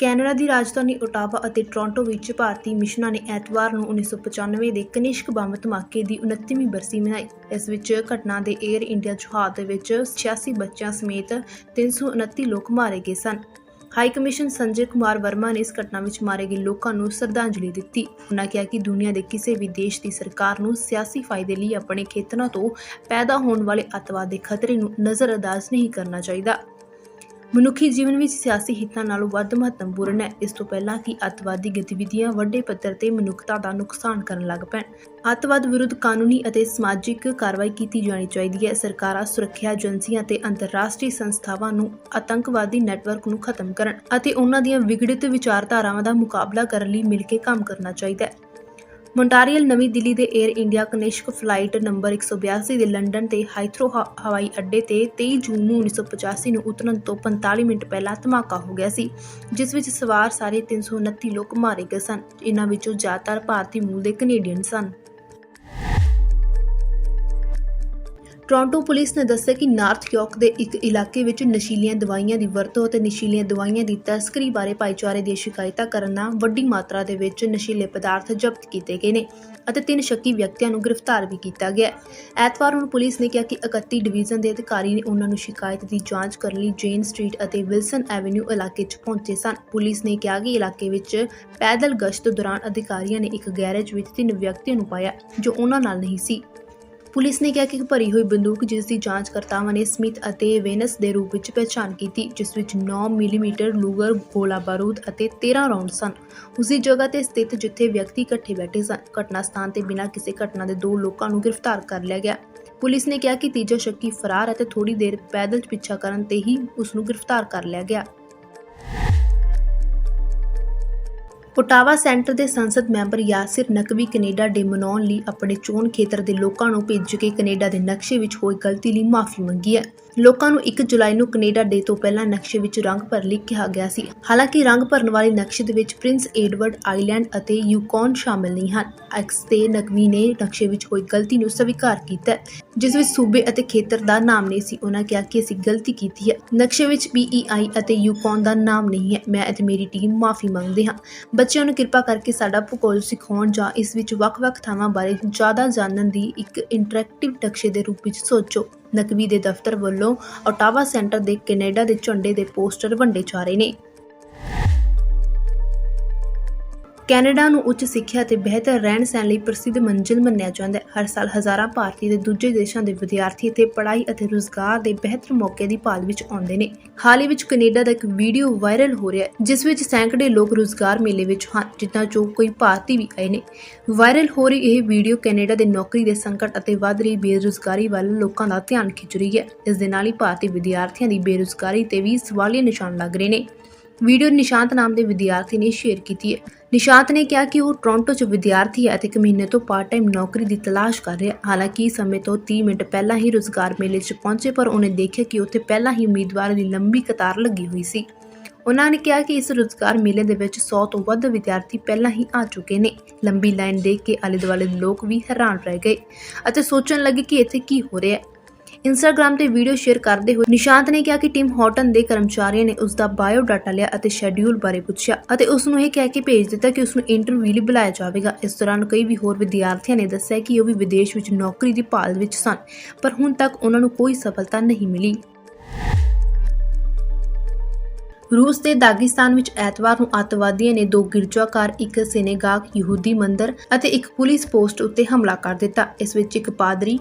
Canada ਦੀ ਰਾਜਧਾਨੀ Ottawa ਅਤੇ ਟੋਰਾਂਟੋ ਵਿੱਚ ਭਾਰਤੀ ਮਿਸ਼ਨਾਂ ਨੇ ਐਤਵਾਰ ਨੂੰ 1995 ਦੇ ਕਨਿਸ਼ਕ ਬੰਬ ਧਮਾਕੇ ਦੀ 29ਵੀਂ ਬਰਸੀ ਮਨਾਈ। ਇਸ ਵਿੱਚ ਘਟਨਾ ਦੇ 에ਅਰ ਇੰਡੀਆ ਜਹਾਜ਼ ਦੇ ਵਿੱਚ 86 ਬੱਚਿਆਂ ਸਮੇਤ 329 ਲੋਕ ਮਾਰੇ ਗਏ ਸਨ। ਹਾਈ ਕਮਿਸ਼ਨ ਸੰਜੇ ਕੁਮਾਰ ਵਰਮਾ ਨੇ ਇਸ ਘਟਨਾ ਵਿੱਚ ਮਾਰੇ ਗਏ ਲੋਕਾਂ ਨੂੰ ਸ਼ਰਧਾਂਜਲੀ ਦਿੱਤੀ। ਉਹਨਾਂ ਕਿਹਾ ਕਿ ਦੁਨੀਆ ਦੇ ਕਿਸੇ ਵੀ ਦੇਸ਼ ਦੀ ਸਰਕਾਰ ਨੂੰ ਸਿਆਸੀ ਫਾਇਦੇ ਲਈ ਆਪਣੇ ਖੇਤਰਾਂ ਤੋਂ ਪੈਦਾ ਹੋਣ ਵਾਲੇ ਅੱਤਵਾਦ ਦੇ ਖਤਰੇ ਨੂੰ ਨਜ਼ਰਅੰਦਾਜ਼ ਨਹੀਂ ਕਰਨਾ ਚਾਹੀਦਾ। ਮਨੁੱਖੀ ਜੀਵਨ ਵਿੱਚ ਸਿਆਸੀ ਹਿੱਤਾਂ ਨਾਲੋਂ ਵੱਧ ਮਹੱਤਵਪੂਰਨ ਹੈ। ਇਸ ਤੋਂ ਪਹਿਲਾਂ ਕਿ ਅੱਤਵਾਦੀ ਗਤੀਵਿਧੀਆਂ ਵੱਡੇ ਪੱਧਰ ਤੇ ਮਨੁੱਖਤਾ ਦਾ ਨੁਕਸਾਨ ਕਰਨ ਲੱਗ ਪੈਣ। ਅੱਤਵਾਦ ਵਿਰੁੱਧ ਕਾਨੂੰਨੀ ਅਤੇ ਸਮਾਜਿਕ ਕਾਰਵਾਈ ਕੀਤੀ ਜਾਣੀ ਚਾਹੀਦੀ ਹੈ। ਸਰਕਾਰਾਂ, ਸੁਰੱਖਿਆ ਏਜੰਸੀਆਂ ਤੇ ਅੰਤਰਰਾਸ਼ਟਰੀ ਸੰਸਥਾਵਾਂ ਨੂੰ ਆਤੰਕਵਾਦੀ ਨੈਟਵਰਕ ਨੂੰ ਖਤਮ ਕਰਨ ਅਤੇ ਉਹਨਾਂ ਦੀਆਂ ਵਿਗੜਿਤ ਵਿਚਾਰਧਾਰਾਵਾਂ ਦਾ ਮੁਕਾਬਲਾ ਕਰਨ ਲਈ ਮਿਲ ਕੇ ਕੰਮ ਕਰਨਾ ਚਾਹੀਦਾ ਹੈ। ਮੌਂਟਰੀਅਲ ਨਵੀਂ ਦਿੱਲੀ ਦੇ Air India Kanishka flight number 182 ਦੇ ਲੰਡਨ ਤੇ ਹਾਈਥਰੋ ਹਵਾਈ ਅੱਡੇ ਤੇ 23 ਜੂਨ ਨੂੰ 1985 ਨੂੰ ਉਤਰਨ ਤੋਂ 45 ਮਿੰਟ ਪਹਿਲਾਂ ਧਮਾਕਾ ਹੋ ਗਿਆ ਸੀ, ਜਿਸ ਵਿੱਚ ਸਵਾਰ ਸਾਰੇ 329 ਲੋਕ ਮਾਰੇ ਗਏ ਸਨ ਇਨ੍ਹਾਂ ਵਿੱਚੋਂ ਜ਼ਿਆਦਾਤਰ ਭਾਰਤੀ ਮੂਲ ਦੇ ਕੈਨੇਡੀਅਨ ਸਨ। ਟੋਰਾਂਟੋ ਪੁਲਿਸ ਨੇ ਦੱਸਿਆ ਕਿ ਨਾਰਥ ਯਾਰਕ ਦੇ ਇੱਕ ਇਲਾਕੇ ਵਿੱਚ ਨਸ਼ੀਲੀਆਂ ਦਵਾਈਆਂ ਦੀ ਵਰਤੋਂ ਅਤੇ ਨਸ਼ੀਲੀਆਂ ਦਵਾਈਆਂ ਦੀ ਤਸਕਰੀ ਬਾਰੇ ਭਾਈਚਾਰੇ ਦੀਆਂ ਸ਼ਿਕਾਇਤਾਂ ਕਰਨ ਨਾਲ ਵੱਡੀ ਮਾਤਰਾ ਦੇ ਵਿੱਚ ਨਸ਼ੀਲੇ ਪਦਾਰਥ ਜ਼ਬਤ ਕੀਤੇ ਗਏ ਨੇ ਅਤੇ ਤਿੰਨ ਸ਼ੱਕੀ ਵਿਅਕਤੀਆਂ ਨੂੰ ਗ੍ਰਿਫਤਾਰ ਵੀ ਕੀਤਾ ਗਿਆ ਐਤਵਾਰ ਨੂੰ ਪੁਲਿਸ ਨੇ ਕਿਹਾ ਕਿ 31 ਡਿਵੀਜ਼ਨ ਦੇ ਅਧਿਕਾਰੀ ਨੇ ਉਹਨਾਂ ਨੂੰ ਸ਼ਿਕਾਇਤ ਦੀ ਜਾਂਚ ਕਰਨ ਲਈ ਜੇਨ ਸਟਰੀਟ ਅਤੇ ਵਿਲਸਨ ਐਵੇਨਿਊ ਇਲਾਕੇ 'ਚ ਪਹੁੰਚੇ ਸਨ। ਪੁਲਿਸ ਨੇ ਕਿਹਾ ਕਿ ਇਲਾਕੇ ਵਿੱਚ ਪੈਦਲ ਗਸ਼ਤ ਦੌਰਾਨ ਅਧਿਕਾਰੀਆਂ ਨੇ ਇੱਕ ਗੈਰੇਜ ਵਿੱਚ ਤਿੰਨ ਵਿਅਕਤੀਆਂ ਨੂੰ ਪਾਇਆ ਜੋ ਉਹਨਾਂ ਨਾਲ ਨਹੀਂ ਸੀ। ਪੁਲਿਸ ਨੇ ਕਿਹਾ ਕਿ ਇੱਕ ਭਰੀ ਹੋਈ ਬੰਦੂਕ ਜਿਸ ਦੀ ਜਾਂਚ ਕਰਤਾਵਾਂ ਨੇ ਸਮਿਤ ਅਤੇ ਵੇਨਸ ਦੇ ਰੂਪ ਵਿੱਚ ਪਛਾਣ ਕੀਤੀ, ਜਿਸ ਵਿੱਚ 9 ਮਿਲੀਮੀਟਰ ਲੂਗਰ ਗੋਲਾ ਬਾਰੂਦ ਅਤੇ 13 ਰਾਉਂਡ ਸਨ। ਉਸੇ ਜਗ੍ਹਾ ਤੇ ਸਥਿਤ ਜਿੱਥੇ ਵਿਅਕਤੀ ਇਕੱਠੇ ਬੈਠੇ ਸਨ, ਘਟਨਾ ਸਥਾਨ ਤੇ ਬਿਨਾਂ ਕਿਸੇ ਘਟਨਾ ਦੇ ਦੋ ਲੋਕਾਂ ਨੂੰ ਗ੍ਰਿਫਤਾਰ ਕਰ ਲਿਆ ਗਿਆ। ਪੁਲਿਸ ਨੇ ਕਿਹਾ ਕਿ ਤੀਜਾ ਸ਼ੱਕੀ ਫਰਾਰ ਅਤੇ ਤੇ ਥੋੜੀ ਦੇਰ ਪੈਦਲ ਪਿੱਛਾ ਕਰਨ ਤੇ ਹੀ ਉਸ ਨੂੰ ਗ੍ਰਿਫਤਾਰ ਕਰ ਲਿਆ ਗਿਆ। ਓਟਾਵਾ ਸੈਂਟਰ ਦੇ ਸੰਸਦ member Yasir Naqvi Canada Day ਮਨਾਉਣ ਲਈ ਆਪਣੇ ਚੋਣ ਖੇਤਰ ਦੇ ਲੋਕਾਂ ਨੂੰ ਭੇਜ ਕੇ ਕੈਨੇਡਾ ਦੇ ਨਕਸ਼ੇ ਵਿੱਚ ਹੋਈ ਗਲਤੀ ਲਈ ਮਾਫੀ ਮੰਗੀ ਹੈ। ਲੋਕਾਂ ਨੂੰ 1 ਜੁਲਾਈ ਨੂੰ ਕੈਨੇਡਾ ਡੇ ਤੋਂ ਪਹਿਲਾਂ ਨਕਸ਼ੇ ਵਿੱਚ ਰੰਗ ਭਰ ਲਈ ਕਿਹਾ ਗਿਆ ਸੀ। ਹਾਲਾਂਕਿ ਰੰਗ ਭਰਨ ਵਾਲੇ ਨਕਸ਼ੇ ਦੇ ਵਿੱਚ ਪ੍ਰਿੰਸ ਐਡਵਰਡ ਆਈਲੈਂਡ ਅਤੇ ਯੂਕੌਨ ਸ਼ਾਮਲ ਨਹੀਂ ਹਨ। ਐਕਸ ਤੇ ਨਕਵੀ ਨੇ ਨਕਸ਼ੇ ਵਿੱਚ ਹੋਈ ਗਲਤੀ ਨੂੰ ਸਵੀਕਾਰ ਕੀਤਾ ਜਿਸ ਵਿੱਚ ਸੂਬੇ ਅਤੇ ਖੇਤਰ ਦਾ ਨਾਮ ਨਹੀਂ ਸੀ। ਉਹਨਾਂ ਕਿਹਾ ਕਿ ਅਸੀਂ ਗਲਤੀ ਕੀਤੀ ਹੈ। ਨਕਸ਼ੇ ਵਿੱਚ BEI ਅਤੇ ਯੂਕੌਨ ਦਾ ਨਾਮ ਨਹੀਂ ਹੈ। ਮੈਂ ਅਤੇ ਮੇਰੀ ਟੀਮ ਮਾਫੀ ਮੰਗਦੇ ਹਾਂ। ਬੱਚਿਆਂ ਨੂੰ ਕਿਰਪਾ ਕਰਕੇ ਸਾਡਾ ਭੂਗੋਲ ਸਿਖਾਉਣ ਜਾਂ ਇਸ ਵਿੱਚ ਵੱਖ-ਵੱਖ ਥਾਵਾਂ ਬਾਰੇ ਜ਼ਿਆਦਾ ਜਾਣਨ ਦੀ ਇੱਕ ਇੰਟਰੈਕਟਿਵ ਨਕਸ਼ੇ ਦੇ ਰੂਪ ਵਿੱਚ ਸੋਚੋ। ਨਕਵੀ ਦੇ ਦਫ਼ਤਰ ਵੱਲੋਂ ਓਟਾਵਾ ਸੈਂਟਰ ਦੇ ਕੈਨੇਡਾ ਦੇ ਝੰਡੇ ਦੇ ਪੋਸਟਰ ਵੰਡੇ ਜਾ ਰਹੇ ਨੇ। ਕੈਨੇਡਾ ਨੂੰ ਉੱਚ ਸਿੱਖਿਆ ਅਤੇ ਬਿਹਤਰ ਰਹਿਣ ਸਹਿਣ ਲਈ ਪ੍ਰਸਿੱਧ ਮੰਜ਼ਿਲ ਮੰਨਿਆ ਜਾਂਦਾ ਹੈ। ਹਰ ਸਾਲ ਹਜ਼ਾਰਾਂ ਭਾਰਤੀ ਤੇ ਦੂਜੇ ਦੇਸ਼ਾਂ ਦੇ ਵਿਦਿਆਰਥੀ ਇੱਥੇ ਪੜ੍ਹਾਈ ਅਤੇ ਰੁਜ਼ਗਾਰ ਦੇ ਬਿਹਤਰ ਮੌਕੇ ਦੀ ਭਾਲ ਵਿੱਚ ਆਉਂਦੇ ਨੇ। ਹਾਲ ਹੀ ਵਿੱਚ ਕੈਨੇਡਾ ਦਾ ਇੱਕ ਵੀਡੀਓ ਵਾਇਰਲ ਹੋ ਰਿਹਾ ਹੈ, ਜਿਸ ਵਿੱਚ ਸੈਂਕੜੇ ਲੋਕ ਰੁਜ਼ਗਾਰ ਮੇਲੇ ਵਿੱਚ ਹਨ ਜਿਨ੍ਹਾਂ ਚੋਂ ਕੋਈ ਭਾਰਤੀ ਵੀ ਆਏ ਨੇ। ਵਾਇਰਲ ਹੋ ਰਹੀ ਇਹ ਵੀਡੀਓ ਕੈਨੇਡਾ ਦੇ ਨੌਕਰੀ ਦੇ ਸੰਕਟ ਅਤੇ ਵੱਧ ਰਹੀ ਬੇਰੁਜ਼ਗਾਰੀ ਵੱਲ ਲੋਕਾਂ ਦਾ ਧਿਆਨ ਖਿੱਚ ਰਹੀ ਹੈ। ਇਸ ਦੇ ਨਾਲ ਹੀ ਭਾਰਤੀ ਵਿਦਿਆਰਥੀਆਂ ਦੀ ਬੇਰੁਜ਼ਗਾਰੀ ਤੇ ਵੀ ਸਵਾਲੀਆ ਨਿਸ਼ਾਨ ਲੱਗ ਰਹੇ ਨੇ। ਵੀਡੀਓ ਨਿਸ਼ਾਂਤ ਨਾਮ ਦੇ ਵਿਦਿਆਰਥੀ ਨੇ ਸ਼ੇਅਰ ਕੀਤੀ ਹੈ। ਨਿਸ਼ਾਂਤ ਨੇ ਕਿਹਾ ਕਿ ਉਹ ਟੋਰਾਂਟੋ 'ਚ ਵਿਦਿਆਰਥੀ ਹੈ ਅਤੇ ਇੱਕ ਮਹੀਨੇ ਤੋਂ ਪਾਰਟ ਟਾਈਮ ਨੌਕਰੀ ਦੀ ਤਲਾਸ਼ ਕਰ ਰਿਹਾ ਹਾਲਾਂਕਿ ਸਮੇਂ ਤੋਂ 30 ਮਿੰਟ ਪਹਿਲਾਂ ਹੀ ਰੁਜ਼ਗਾਰ ਮੇਲੇ 'ਚ ਪਹੁੰਚੇ, ਪਰ ਉਹਨੇ ਦੇਖਿਆ ਕਿ ਉੱਥੇ ਪਹਿਲਾਂ ਹੀ ਉਮੀਦਵਾਰਾਂ ਦੀ ਲੰਬੀ ਕਤਾਰ ਲੱਗੀ ਹੋਈ ਸੀ। ਉਹਨਾਂ ਨੇ ਕਿਹਾ ਕਿ ਇਸ ਰੁਜ਼ਗਾਰ ਮੇਲੇ ਦੇ ਵਿੱਚ 100 ਤੋਂ ਵੱਧ ਵਿਦਿਆਰਥੀ ਪਹਿਲਾਂ ਹੀ ਆ ਚੁੱਕੇ ਨੇ। ਲੰਬੀ ਲਾਈਨ ਦੇਖ ਕੇ ਆਲੇ ਦੁਆਲੇ ਦੇ ਲੋਕ ਵੀ ਹੈਰਾਨ ਰਹਿ ਗਏ ਅਤੇ ਸੋਚਣ ਲੱਗੇ ਕਿ ਇੱਥੇ ਕੀ ਹੋ ਰਿਹਾ ਹੈ। ਇੰਸਟਾਗ੍ਰam ਤੇ ਵੀਡੀਓ ਸ਼ੇਅਰ ਕਰਦੇ ਹੋਏ ਨਿਸ਼ਾਂਤ ਨੇ ਕਿਹਾ ਕਿ ਟਿਮ ਹਾਟਨ ਦੇ ਕਰਮਚਾਰੀਆਂ ਨੇ ਉਸ ਦਾ ਬਾਇਓ ਡਾਟਾ ਲਿਆ ਅਤੇ ਸ਼ੈਡਿਊਲ ਬਾਰੇ ਪੁੱਛਿਆ ਅਤੇ ਉਸ ਨੂੰ ਇਹ ਕਹਿ ਕੇ ਭੇਜ ਦਿੱਤਾ ਕਿ ਉਸ ਨੂੰ ਇੰਟਰਵਿਊ ਲਈ ਬੁਲਾਇਆ ਜਾਵੇਗਾ। ਇਸ ਦੌਰਾਨ ਕਈ ਵੀ ਹੋਰ ਵਿਦਿਆਰਥੀਆਂ ਨੇ ਦੱਸਿਆ ਕਿ ਉਹ ਵੀ ਵਿਦੇਸ਼ ਵਿੱਚ ਨੌਕਰੀ ਦੀ ਭਾਲ ਵਿੱਚ ਸਨ, ਪਰ ਹੁਣ ਤੱਕ ਉਹਨਾਂ ਨੂੰ ਕੋਈ ਸਫਲਤਾ ਨਹੀਂ ਮਿਲੀ। ਰੂਸ ਦੇ ਦਾਗਿਸਤਾਨ ਵਿੱਚ ਐਤਵਾਰ ਨੂੰ ਅੱਤਵਾਦੀਆਂ ਨੇ ਦੋ ਗਿਰਜਾਘਰ, ਇੱਕ ਸਿਨੇਗਾਗ, ਯਹੂਦੀ ਮੰਦਰ ਅਤੇ ਇੱਕ ਪੁਲਿਸ ਪੋਸਟ ਉੱਤੇ ਹਮਲਾ ਕਰ ਦਿੱਤਾ। ਇਸ ਵਿੱਚ ਇੱਕ ਪਾਦਰੀ,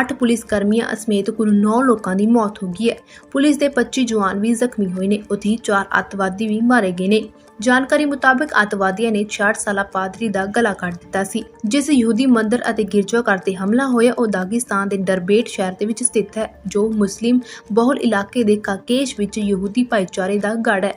8 ਪੁਲਿਸ ਕਰਮੀਆਂ ਸਮੇਤ ਕੁੱਲ 9 ਲੋਕਾਂ ਦੀ ਮੌਤ ਹੋ ਗਈ ਹੈ। ਪੁਲਿਸ ਦੇ 25 ਜਵਾਨ ਵੀ ਜ਼ਖਮੀ ਹੋਏ ਨੇ। ਉੱਥੇ ਹੀ 4 ਅੱਤਵਾਦੀ ਵੀ ਮਾਰੇ ਗਏ ਨੇ। ਜਾਣਕਾਰੀ ਮੁਤਾਬਕ ਅੱਤਵਾਦੀਆਂ ਨੇ 66 ਸਾਲਾ ਪਾਦਰੀ ਦਾ ਗਲਾ ਕੱਟ ਦਿੱਤਾ ਸੀ, ਜਿਸ ਯਹੂਦੀ ਮੰਦਰ ਅਤੇ ਗਿਰਜਾਘਰ ਤੇ ਹਮਲਾ ਹੋਇਆ। ਉਹ ਦਾਗਿਸਤਾਨ ਦੇ ਡਰਬੇਟ ਸ਼ਹਿਰ ਦੇ ਵਿੱਚ ਸਥਿਤ ਹੈ, ਜੋ ਮੁਸਲਿਮ ਬਹੁਲ ਇਲਾਕੇ ਦੇ ਕਾਕੇਸ਼ ਵਿੱਚ ਯਹੂਦੀ ਭਾਈਚਾਰੇ ਦਾ ਗੜ ਹੈ।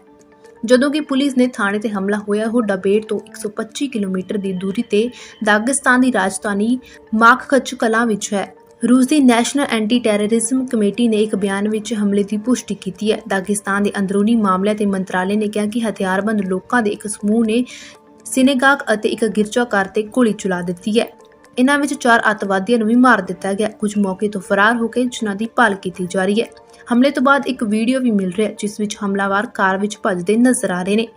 ਜਦੋਂ ਕਿ ਪੁਲਿਸ ਨੇ ਥਾਣੇ ਤੇ ਹਮਲਾ ਹੋਇਆ, ਉਹ ਡਬੇਟ ਤੋਂ 125 ਕਿਲੋਮੀਟਰ ਦੀ ਦੂਰੀ ਤੇ ਦਾਗਿਸਤਾਨ ਦੀ ਰਾਜਧਾਨੀ ਮਾਖਖਚ ਕਲਾਂ ਵਿੱਚ ਹੈ। ਰੂਸ ਦੀ ਨੈਸ਼ਨਲ ਐਂਟੀ ਟੈਰਰਿਜ਼ਮ ਕਮੇਟੀ ਨੇ ਇੱਕ ਬਿਆਨ ਵਿੱਚ ਹਮਲੇ ਦੀ ਪੁਸ਼ਟੀ ਕੀਤੀ ਹੈ। ਦਾਗਿਸਤਾਨ ਦੇ ਅੰਦਰੂਨੀ ਮਾਮਲਿਆਂ ਦੇ ਮੰਤਰਾਲੇ ਨੇ ਕਿਹਾ ਕਿ ਹਥਿਆਰਬੰਦ ਲੋਕਾਂ ਦੇ ਇੱਕ ਸਮੂਹ ਨੇ ਸਿਨੇਗਾਗ ਅਤੇ ਇੱਕ ਗਿਰਜਾਘਰ ਤੇ ਗੋਲੀ ਚਲਾ ਦਿੱਤੀ ਹੈ। ਇਨ੍ਹਾਂ ਵਿੱਚ ਚਾਰ ਅੱਤਵਾਦੀਆਂ ਨੂੰ ਵੀ ਮਾਰ ਦਿੱਤਾ ਗਿਆ। ਕੁਝ ਮੌਕੇ ਤੋਂ ਫਰਾਰ ਹੋ ਕੇ ਜਿਨ੍ਹਾਂ ਦੀ ਭਾਲ ਕੀਤੀ ਜਾ ਰਹੀ ਹੈ। ਹਮਲੇ ਤੋਂ ਬਾਅਦ ਇੱਕ ਵੀਡੀਓ ਵੀ ਮਿਲ ਰਿਹਾ ਜਿਸ ਵਿੱਚ ਹਮਲਾਵਰ ਕਾਰ ਵਿੱਚ ਭੱਜਦੇ ਨਜ਼ਰ ਆ ਰਹੇ ਨੇ।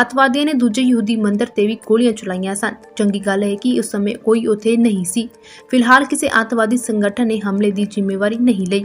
ਅੱਤਵਾਦੀਆਂ ਨੇ ਦੂਜੇ ਯਹੂਦੀ ਮੰਦਰ ਤੇ ਵੀ ਗੋਲੀਆਂ ਚਲਾਈਆਂ ਸਨ। ਚੰਗੀ ਗੱਲ ਹੈ ਕਿ ਉਸ ਸਮੇਂ ਕੋਈ ਉੱਥੇ ਨਹੀਂ ਸੀ। ਫਿਲਹਾਲ ਕਿਸੇ ਅੱਤਵਾਦੀ ਸੰਗਠਨ ਨੇ ਹਮਲੇ ਦੀ ਜ਼ਿੰਮੇਵਾਰੀ ਨਹੀਂ ਲਈ।